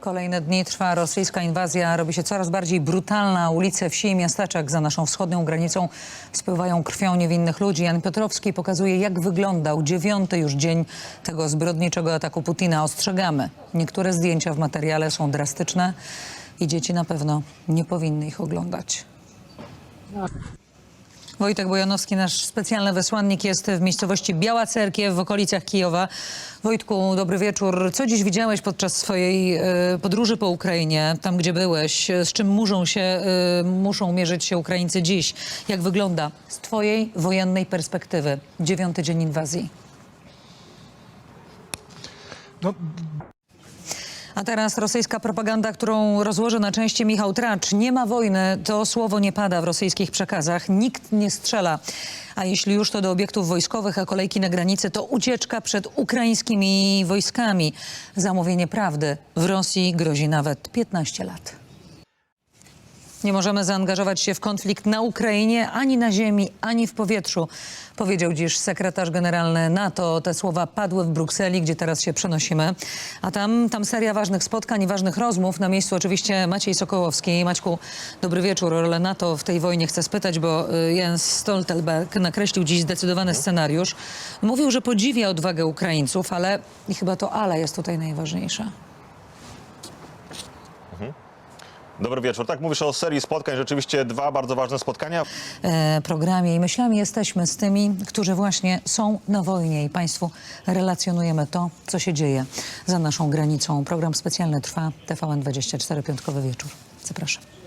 Kolejne dni trwa rosyjska inwazja, robi się coraz bardziej brutalna. Ulice wsi i miasteczek za naszą wschodnią granicą spływają krwią niewinnych ludzi. Jan Piotrowski pokazuje, jak wyglądał dziewiąty już dzień tego zbrodniczego ataku Putina. Ostrzegamy. Niektóre zdjęcia w materiale są drastyczne i dzieci na pewno nie powinny ich oglądać. Wojtek Bojanowski, nasz specjalny wysłannik, jest w miejscowości Biała Cerkiew w okolicach Kijowa. Wojtku, dobry wieczór. Co dziś widziałeś podczas swojej e, podróży po Ukrainie, tam gdzie byłeś? Z czym muszą, się, e, muszą mierzyć się Ukraińcy dziś? Jak wygląda z twojej wojennej perspektywy dziewiąty dzień inwazji? No, A teraz rosyjska propaganda, którą rozłoży na części Michał Tracz. Nie ma wojny, to słowo nie pada w rosyjskich przekazach. Nikt nie strzela. A jeśli już to do obiektów wojskowych, a kolejki na granicy, to ucieczka przed ukraińskimi wojskami. Zamówienie prawdy w Rosji grozi nawet 15 lat. Nie możemy zaangażować się w konflikt na Ukrainie, ani na ziemi, ani w powietrzu, powiedział dziś sekretarz generalny NATO. Te słowa padły w Brukseli, gdzie teraz się przenosimy. A tam, tam seria ważnych spotkań i ważnych rozmów. Na miejscu oczywiście Maciej Sokołowski. Maćku, dobry wieczór. Rolę NATO w tej wojnie chcę spytać, bo y, Jens Stoltenberg nakreślił dziś zdecydowany scenariusz. Mówił, że podziwia odwagę Ukraińców, ale i chyba to ale jest tutaj najważniejsze. Dobry wieczór. Tak, mówisz o serii spotkań, rzeczywiście dwa bardzo ważne spotkania. e, programie i myślami jesteśmy z tymi, którzy właśnie są na wojnie i Państwu relacjonujemy to, co się dzieje za naszą granicą. Program specjalny trwa TVN24, piątkowy wieczór. Zapraszam.